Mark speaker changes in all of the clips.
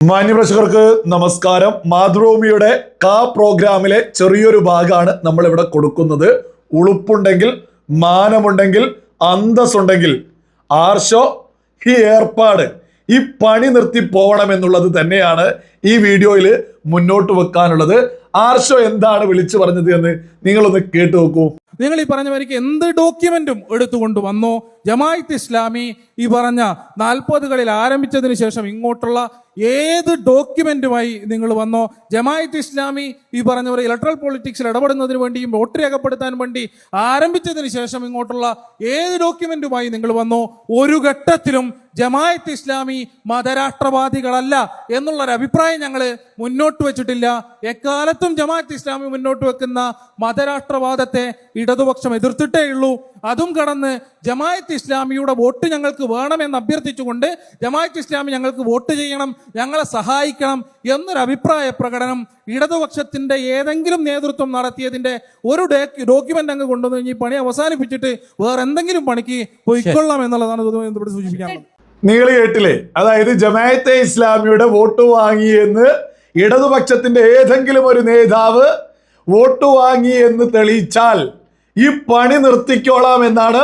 Speaker 1: മാന്യപ്രേക്ഷകർക്ക് നമസ്കാരം. മാതൃഭൂമിയുടെ കാ പ്രോഗ്രാമിലെ ചെറിയൊരു ഭാഗമാണ് നമ്മളിവിടെ കൊടുക്കുന്നത്. ഉളുപ്പുണ്ടെങ്കിൽ മാനമുണ്ടെങ്കിൽ അന്തസ്സുണ്ടെങ്കിൽ ആർഷോ ഈ ഏർപ്പാട് ഈ പണി നിർത്തി പോകണം എന്നുള്ളത് തന്നെയാണ് ഈ വീഡിയോയിൽ മുന്നോട്ട് വെക്കാനുള്ളത്. ആർഷോ എന്താണ് വിളിച്ചു പറഞ്ഞത് എന്ന് നിങ്ങളൊന്ന് കേട്ടു നോക്കൂ.
Speaker 2: നിങ്ങൾ ഈ പറഞ്ഞ എന്ത് ഡോക്യുമെന്റും എടുത്തുകൊണ്ട് വന്നോ? ജമായത്ത് ഇസ്ലാമി ഈ പറഞ്ഞ നാൽപ്പതുകളിൽ ആരംഭിച്ചതിന് ശേഷം ഇങ്ങോട്ടുള്ള ഏത് ഡോക്യുമെന്റുമായി നിങ്ങൾ വന്നോ? ജമായത്ത് ഇസ്ലാമി ഈ പറഞ്ഞ പോലെ ഇലക്ട്രൽ പൊളിറ്റിക്സിൽ ഇടപെടുന്നതിന് വേണ്ടിയും വോട്ട് രേഖപ്പെടുത്താൻ വേണ്ടി ആരംഭിച്ചതിന് ശേഷം ഇങ്ങോട്ടുള്ള ഏത് ഡോക്യുമെന്റുമായി നിങ്ങൾ വന്നോ? ഒരു ഘട്ടത്തിലും ജമായത്ത് ഇസ്ലാമി മതരാഷ്ട്രവാദികളല്ല എന്നുള്ളൊരു അഭിപ്രായം ഞങ്ങൾ മുന്നോട്ട് വെച്ചിട്ടില്ല. എക്കാലത്തും ജമായത്ത് ഇസ്ലാമി മുന്നോട്ട് വെക്കുന്ന മതരാഷ്ട്രവാദത്തെ ഇടതുപക്ഷം എതിർത്തിട്ടേ ഉള്ളൂ. അതും കടന്ന് ജമായത്ത് ഇസ്ലാമിയുടെ വോട്ട് ഞങ്ങൾക്ക് വേണമെന്ന് അഭ്യർത്ഥിച്ചുകൊണ്ട് ജമായത്ത് ഇസ്ലാമി ഞങ്ങൾക്ക് വോട്ട് ചെയ്യണം ഞങ്ങളെ സഹായിക്കണം എന്നൊരു അഭിപ്രായ പ്രകടനം ഇടതുപക്ഷത്തിന്റെ ഏതെങ്കിലും നേതൃത്വം നടത്തിയതിന്റെ ഒരു ഡോക്യുമെന്റ് അങ്ങ് കൊണ്ടുവന്ന് പണി അവസാനിപ്പിച്ചിട്ട് വേറെ എന്തെങ്കിലും പണിക്ക് പോയിക്കൊള്ളാം എന്നുള്ളതാണ് ഇവിടെ സൂചിപ്പിക്കാനുള്ളത്.
Speaker 1: നിങ്ങൾ കേട്ടില്ലേ അതായത് ജമായത്തെ ഇസ്ലാമിയുടെ വോട്ട് വാങ്ങി എന്ന് ഇടതുപക്ഷത്തിന്റെ ഏതെങ്കിലും ഒരു നേതാവ് വോട്ട് വാങ്ങി എന്ന് തെളിയിച്ചാൽ ഈ പണി നിർത്തിക്കോളാം എന്നാണ്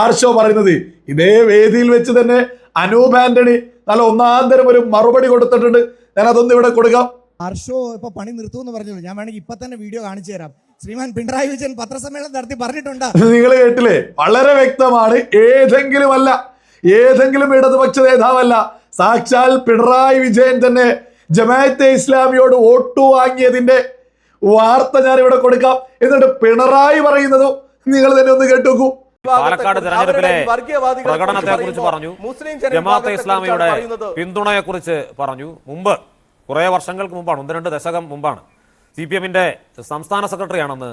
Speaker 1: ആർഷോ പറയുന്നത്. ഇതേ വേദിയിൽ വെച്ച് തന്നെ അനൂപ് ആന്റണി നല്ല ഒന്നാം തരം ഒരു മറുപടി കൊടുത്തിട്ടുണ്ട്. ഞാൻ അതൊന്നും ഇവിടെ കൊടുക്കാം.
Speaker 3: ആർഷോ ഇപ്പൊ പണി നിർത്തുമെന്ന് പറഞ്ഞല്ലോ. ഞാൻ വേണമെങ്കിൽ ഇപ്പൊ തന്നെ വീഡിയോ കാണിച്ചു തരാം. ശ്രീമാൻ പിണറായി വിജയൻ പത്രസമ്മേളനം നടത്തി പറഞ്ഞിട്ടുണ്ട്.
Speaker 1: നിങ്ങൾ കേട്ടില്ലേ? വളരെ വ്യക്തമാണ്. ഏതെങ്കിലും അല്ല. ഏതെങ്കിലും ഇടതുപക്ഷ നേതാവല്ല. സാക്ഷാൽ പിണറായി വിജയൻ തന്നെ ജമാഅത്തെ ഇസ്ലാമിയോട് വോട്ട് വാങ്ങിയതിന്റെ വാർത്ത ഞാൻ ഇവിടെ കൊടുക്കാം. എന്നിട്ട് പിണറായി പറയുന്നതോ നിങ്ങൾ തന്നെ ഒന്ന് കേട്ടോക്കൂ.
Speaker 4: പാലക്കാട് തെരഞ്ഞെടുപ്പിലെ പ്രകടനത്തെ കുറിച്ച് പറഞ്ഞു.
Speaker 5: മുസ്ലിം
Speaker 4: ജമാഅത്തെ ഇസ്ലാമിയുടെ പിന്തുണയെ കുറിച്ച് പറഞ്ഞു. മുമ്പ് കുറെ വർഷങ്ങൾക്ക് മുമ്പാണ് ഒന്ന് രണ്ട് ദശകം മുമ്പാണ് സി പി എമ്മിന്റെ സംസ്ഥാന സെക്രട്ടറിയാണെന്ന്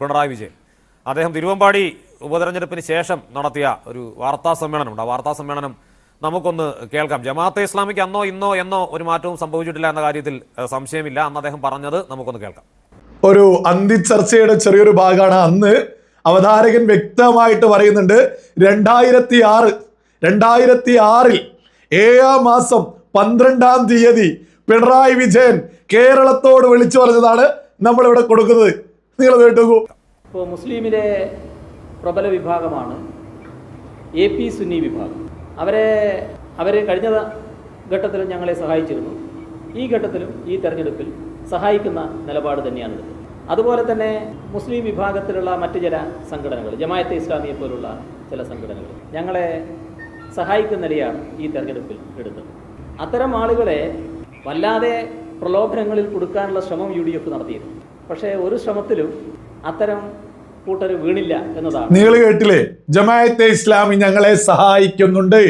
Speaker 4: പിണറായി വിജയൻ. അദ്ദേഹം തിരുവമ്പാടി ഉപതെരഞ്ഞെടുപ്പിന് ശേഷം നടത്തിയ ഒരു വാർത്താ സമ്മേളനമുണ്ട്. ആ വാർത്താ സമ്മേളനം നമുക്കൊന്ന് കേൾക്കാം. ജമാഅത്തെ ഇസ്ലാമിക്ക് അന്നോ ഇന്നോ എന്നോ ഒരു മാറ്റവും സംഭവിച്ചിട്ടില്ല എന്ന കാര്യത്തിൽ സംശയമില്ല. അന്ന് അദ്ദേഹം പറഞ്ഞത് നമുക്കൊന്ന് കേൾക്കാം.
Speaker 1: ഒരു അന്തിച്ചർച്ചയുടെ ചെറിയൊരു ഭാഗമാണ്. അന്ന് അവതാരകൻ വ്യക്തമായിട്ട് പറയുന്നുണ്ട് രണ്ടായിരത്തി ആറ് രണ്ടായിരത്തി ആറിൽ ഏഴാം മാസം പന്ത്രണ്ടാം തീയതി പിണറായി വിജയൻ കേരളത്തോട് വിളിച്ചു പറഞ്ഞതാണ് നമ്മളിവിടെ കൊടുക്കുന്നത്. നിങ്ങൾ കേട്ടു
Speaker 6: ഇപ്പോൾ മുസ്ലിമിലെ പ്രബല വിഭാഗമാണ് എ പി സുന്നി വിഭാഗം. അവരെ അവർ കഴിഞ്ഞ ഘട്ടത്തിൽ ഞങ്ങളെ സഹായിച്ചിരുന്നു. ഈ ഘട്ടത്തിലും ഈ തെരഞ്ഞെടുപ്പിൽ സഹായിക്കുന്ന നിലപാട് തന്നെയാണ് അതുപോലെ തന്നെ മുസ്ലിം വിഭാഗത്തിലുള്ള മറ്റു ചില സംഘടനകൾ ജമായത്തെ ഇസ്ലാമിയെ പോലുള്ള ചില സംഘടനകൾ ഞങ്ങളെ സഹായിക്കുന്ന നിലയാണ് ഈ തെരഞ്ഞെടുപ്പിൽ എടുത്തത്. അത്തരം ആളുകളെ വല്ലാതെ പ്രലോഭനങ്ങളിൽ കൊടുക്കാനുള്ള ശ്രമം യു ഡി എഫ് നടത്തിയിരുന്നു. പക്ഷേ ഒരു ശ്രമത്തിലും അത്തരം കൂട്ടർ വീണില്ല എന്നതാണ്.
Speaker 1: നിങ്ങൾ കേട്ടില്ലേ? ജമാഅത്തെ ഇസ്ലാമി ഞങ്ങളെ സഹായിക്കുന്നുണ്ട്.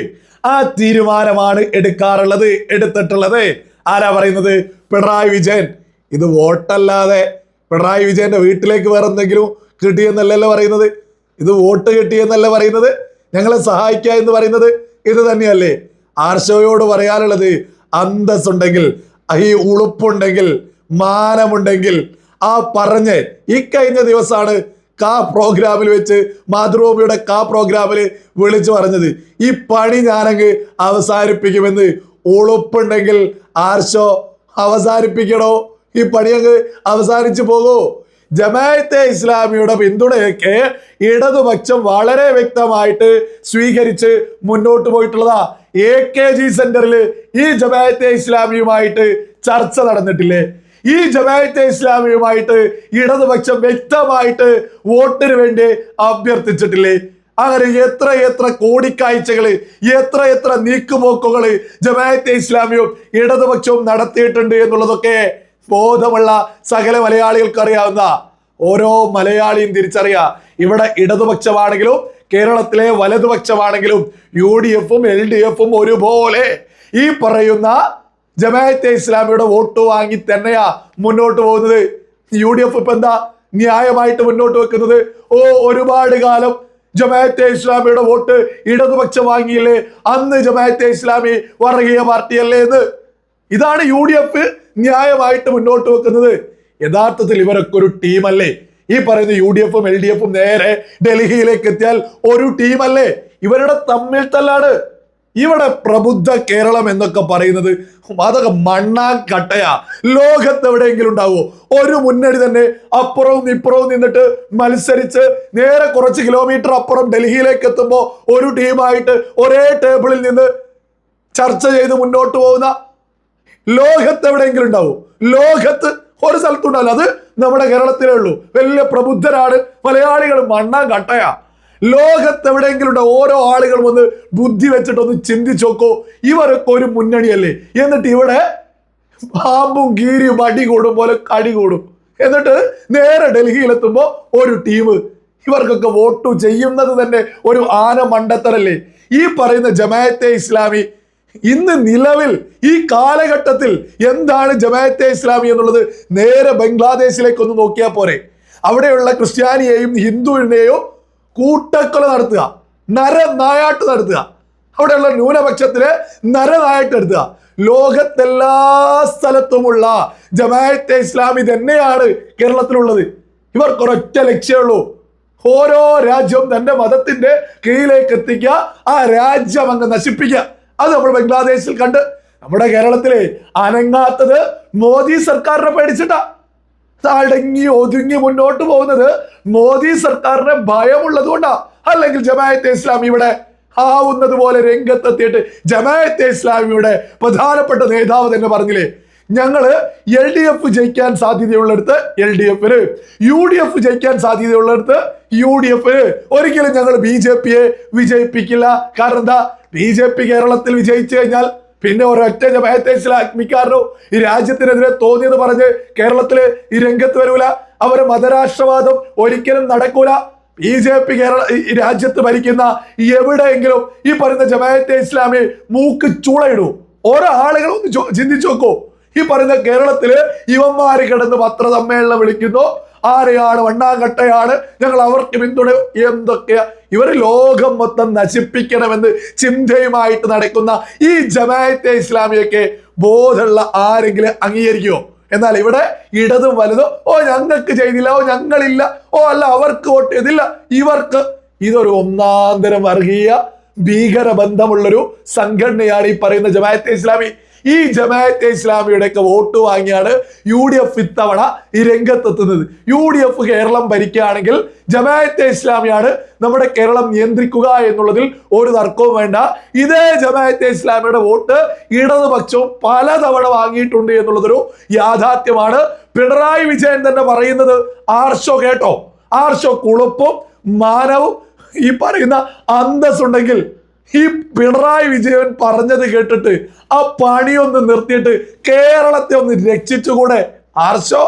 Speaker 1: ആ തീരുമാനമാണ് എടുക്കാറുള്ളത് എടുത്തിട്ടുള്ളത്. ആരാ പറയുന്നത്? പിണറായി വിജയൻ. ഇത് വോട്ടല്ലാതെ പിണറായി വിജയന്റെ വീട്ടിലേക്ക് വേറെ എന്തെങ്കിലും കിട്ടിയെന്നല്ലല്ലോ പറയുന്നത്. ഇത് വോട്ട് കിട്ടിയെന്നല്ല പറയുന്നത്. ഞങ്ങളെ സഹായിക്കുക എന്ന് പറയുന്നത് ഇത് തന്നെയല്ലേ? ആർഷോയോട് പറയാനുള്ളത് അന്തസ്സുണ്ടെങ്കിൽ ഈ ഉളുപ്പുണ്ടെങ്കിൽ മാനമുണ്ടെങ്കിൽ ആ പറഞ്ഞ് ഈ കഴിഞ്ഞ ദിവസമാണ് കാ പ്രോഗ്രാമിൽ വെച്ച് മാതൃഭൂമിയുടെ കാ പ്രോഗ്രാമിൽ വിളിച്ചു പറഞ്ഞത്. ഈ പണി ഞാനങ്ങ് അവസാനിപ്പിക്കുമെന്ന് ഉളുപ്പുണ്ടെങ്കിൽ ആർഷോ അവസാനിപ്പിക്കണോ? ഈ പണിയങ്ങ് അവസാനിച്ചു പോകൂ. ജമാഅത്തെ ഇസ്ലാമിയുടെ പിന്തുണയൊക്കെ ഇടതുപക്ഷം വളരെ വ്യക്തമായിട്ട് സ്വീകരിച്ച് മുന്നോട്ട് പോയിട്ടുള്ളതാ. എ കെ ജി സെന്ററിൽ ഈ ജമാഅത്തെ ഇസ്ലാമിയുമായിട്ട് ചർച്ച നടന്നിട്ടില്ലേ? ഈ ജമാഅത്തെ ഇസ്ലാമിയുമായിട്ട് ഇടതുപക്ഷം വ്യക്തമായിട്ട് വോട്ടിന് വേണ്ടി അഭ്യർത്ഥിച്ചിട്ടില്ലേ? അങ്ങനെ എത്ര എത്ര കോടിക്കാഴ്ചകൾ എത്ര എത്ര നീക്കുപോക്കുകൾ ജമാഅത്തെ ഇസ്ലാമിയും ഇടതുപക്ഷവും നടത്തിയിട്ടുണ്ട് എന്നുള്ളതൊക്കെ ബോധമുള്ള സകല മലയാളികൾക്ക് അറിയാവുന്ന ഓരോ മലയാളിയും തിരിച്ചറിയാം. ഇവിടെ ഇടതുപക്ഷമാണെങ്കിലും കേരളത്തിലെ വലതുപക്ഷമാണെങ്കിലും യു ഡി എഫും എൽ ഡി എഫും ഒരുപോലെ ഈ പറയുന്ന ജമാഅത്തെ ഇസ്ലാമിയുടെ വോട്ട് വാങ്ങി തന്നെയാ മുന്നോട്ട് പോകുന്നത്. യു ഡി എഫ് ഇപ്പൊ എന്താ ന്യായമായിട്ട് മുന്നോട്ട് വെക്കുന്നത്? ഓ ഒരുപാട് കാലം ജമാഅത്തെ ഇസ്ലാമിയുടെ വോട്ട് ഇടതുപക്ഷം വാങ്ങിയില്ലേ? അന്ന് ജമാഅത്തെ ഇസ്ലാമി വർഗീയ പാർട്ടിയല്ലേ എന്ന്. ഇതാണ് യു ഡി എഫ് ന്യായമായിട്ട് മുന്നോട്ട് വെക്കുന്നത്. യഥാർത്ഥത്തിൽ ഇവരൊക്കെ ഒരു ടീമല്ലേ? ഈ പറയുന്ന യു ഡി എഫും എൽ ഡി എഫും നേരെ ഡൽഹിയിലേക്ക് എത്തിയാൽ ഒരു ടീമല്ലേ? ഇവരുടെ തമ്മിൽ തല്ലാണ്. ഇവിടെ പ്രബുദ്ധ കേരളം എന്നൊക്കെ പറയുന്നത് അതൊക്കെ മണ്ണാ കട്ടയാ. ലോകത്ത് എവിടെയെങ്കിലും ഉണ്ടാവോ? ഒരു മുന്നണി തന്നെ അപ്പുറവും ഇപ്പുറവും നിന്നിട്ട് മത്സരിച്ച് നേരെ കുറച്ച് കിലോമീറ്റർ അപ്പുറം ഡൽഹിയിലേക്ക് എത്തുമ്പോൾ ഒരു ടീമായിട്ട് ഒരേ ടേബിളിൽ നിന്ന് ചർച്ച ചെയ്ത് മുന്നോട്ട് പോകുന്ന ലോകത്ത് എവിടെയെങ്കിലും ഉണ്ടാവും? ലോകത്ത് ഒരു സ്ഥലത്തുണ്ടാവില്ല. അത് നമ്മുടെ കേരളത്തിലേ ഉള്ളൂ. വലിയ പ്രബുദ്ധരാണ് മലയാളികൾ മണ്ണാൻ കട്ടയാ. ലോകത്ത് എവിടെയെങ്കിലും ഓരോ ആളുകളും ഒന്ന് ബുദ്ധി വെച്ചിട്ടൊന്ന് ചിന്തിച്ചു നോക്കോ. ഇവരൊക്കെ ഒരു മുന്നണിയല്ലേ? എന്നിട്ട് ഇവിടെ പാമ്പും കീരിയും അടി കൂടും പോലെ കടി കൂടും. എന്നിട്ട് നേരെ ഡൽഹിയിലെത്തുമ്പോൾ ഒരു ടീം ഇവർക്കൊക്കെ വോട്ട് ചെയ്യുന്നത് തന്നെ ഒരു ആന മണ്ടത്തരല്ലേ? ഈ പറയുന്ന ജമാഅത്തെ ഇസ്ലാമി ഇന്ന് നിലവിൽ ഈ കാലഘട്ടത്തിൽ എന്താണ് ജമാഅത്തെ ഇസ്ലാമി എന്നുള്ളത് നേരെ ബംഗ്ലാദേശിലേക്കൊന്ന് നോക്കിയാൽ പോരെ. അവിടെയുള്ള ക്രിസ്ത്യാനിയെയും ഹിന്ദുവിനെയോ കൂട്ടക്കൊല നടത്തുക. നരനായാട്ട് നടത്തുക. അവിടെയുള്ള ന്യൂനപക്ഷത്തിലെ നരനായിട്ട് എടുത്തുക ലോകത്തെല്ലാ സ്ഥലത്തുമുള്ള ജമാഅത്തെ ഇസ്ലാമി തന്നെയാണ് കേരളത്തിലുള്ളത്. ഇവർക്ക് ഒരൊറ്റ ലക്ഷ്യമുള്ളൂ ഓരോ രാജ്യവും തന്റെ മതത്തിന്റെ കീഴിലേക്ക് എത്തിക്കുക ആ രാജ്യം അങ്ങ് നശിപ്പിക്കുക. അത് നമ്മൾ ബംഗ്ലാദേശിൽ കണ്ട് നമ്മുടെ കേരളത്തിലെ അനങ്ങാത്തത് മോദി സർക്കാരിനെ പേടിച്ചിട്ടാ. അടങ്ങി ഒതുങ്ങി മുന്നോട്ട് പോകുന്നത് മോദി സർക്കാരിന് ഭയമുള്ളത് കൊണ്ടാ. അല്ലെങ്കിൽ ജമായത്തെ ഇസ്ലാമി ഇവിടെ ആവുന്നത് പോലെ രംഗത്തെത്തിയിട്ട് ജമായത്തെ ഇസ്ലാമിയുടെ പ്രധാനപ്പെട്ട നേതാവ് തന്നെ പറഞ്ഞില്ലേ? ഞങ്ങൾ എൽ ഡി എഫ് ജയിക്കാൻ സാധ്യതയുള്ളിടത്ത് എൽ ഡി എഫിന് യു ഡി എഫ് ജയിക്കാൻ സാധ്യതയുള്ളിടത്ത് യു ഡി എഫിന്. ഒരിക്കലും ഞങ്ങൾ ബി ജെ പിയെ വിജയിപ്പിക്കില്ല. കാരണം എന്താ? ബി ജെ പി കേരളത്തിൽ വിജയിച്ചു കഴിഞ്ഞാൽ പിന്നെ ഒരൊറ്റ ജമാഅത്തെ ഇസ്ലാമിക്കാരനോ ഈ രാജ്യത്തിനെതിരെ തോന്നിയത് പറഞ്ഞ് കേരളത്തിൽ ഈ രംഗത്ത് വരൂല. അവരെ മതരാഷ്ട്രവാദം ഒരിക്കലും നടക്കൂല. ബി ജെ പി കേരള രാജ്യത്ത് ഭരിക്കുന്ന എവിടെയെങ്കിലും ഈ പറയുന്ന ജമാഅത്തെ ഇസ്ലാമി മൂക്ക് ചൂളയിടൂ. ഓരോ ആളുകളും ഒന്ന് ചിന്തിച്ചു നോക്കൂ. ഈ പറയുന്ന കേരളത്തിൽ ഇവന്മാര് കിടന്ന് പത്രസമ്മേളനം വിളിക്കുന്നു. ആരെയാണ് വണ്ണാങ്കട്ടയാണ്? ഞങ്ങൾ അവർക്ക് പിന്തുണ എന്തൊക്കെയാ? ഇവർ ലോകം മൊത്തം നശിപ്പിക്കണമെന്ന് ചിന്തയുമായിട്ട് നടക്കുന്ന ഈ ജമാഅത്തെ ഇസ്ലാമിയൊക്കെ ബോധമുള്ള ആരെങ്കിലും അംഗീകരിക്കുമോ എന്നാൽ ഇവിടെ ഇടതും വലുതും ഓ ഞങ്ങൾക്ക് ചെയ്തില്ല ഓ ഞങ്ങളില്ല ഓ അല്ല അവർക്ക് വോട്ട് ചെയ്തില്ല ഇവർക്ക് ഇതൊരു ഒന്നാന്തരം വർഗീയ ഭീകര ബന്ധമുള്ളൊരു സംഘടനയാണ് ഈ പറയുന്ന ജമാഅത്തെ ഇസ്ലാമി. ഈ ജമാഅത്തെ ഇസ്ലാമിയുടെ ഒക്കെ വോട്ട് വാങ്ങിയാണ് യു ഡി എഫ് ഇത്തവണ ഈ രംഗത്തെത്തുന്നത്. യു ഡി എഫ് കേരളം ഭരിക്കുകയാണെങ്കിൽ ജമാഅത്തെ ഇസ്ലാമിയാണ് നമ്മുടെ കേരളം നിയന്ത്രിക്കുക എന്നുള്ളതിൽ ഒരു തർക്കവും വേണ്ട. ഇതേ ജമാഅത്തെ ഇസ്ലാമിയുടെ വോട്ട് ഇടതുപക്ഷവും പലതവണ വാങ്ങിയിട്ടുണ്ട് എന്നുള്ളതൊരു യാഥാർത്ഥ്യമാണ്. പിണറായി വിജയൻ തന്നെ പറയുന്നത് ആർഷോ കേട്ടോ? ആർഷോ കുളുപ്പും മാനവും ഈ പറയുന്ന അന്തസ്സുണ്ടെങ്കിൽ ഈ പിണറായി വിജയൻ പറഞ്ഞത് കേട്ടിട്ട് ആ പണിയൊന്ന് നിർത്തിയിട്ട് കേരളത്തെ ഒന്ന് രക്ഷിച്ചുകൂടെ? ആർഷോ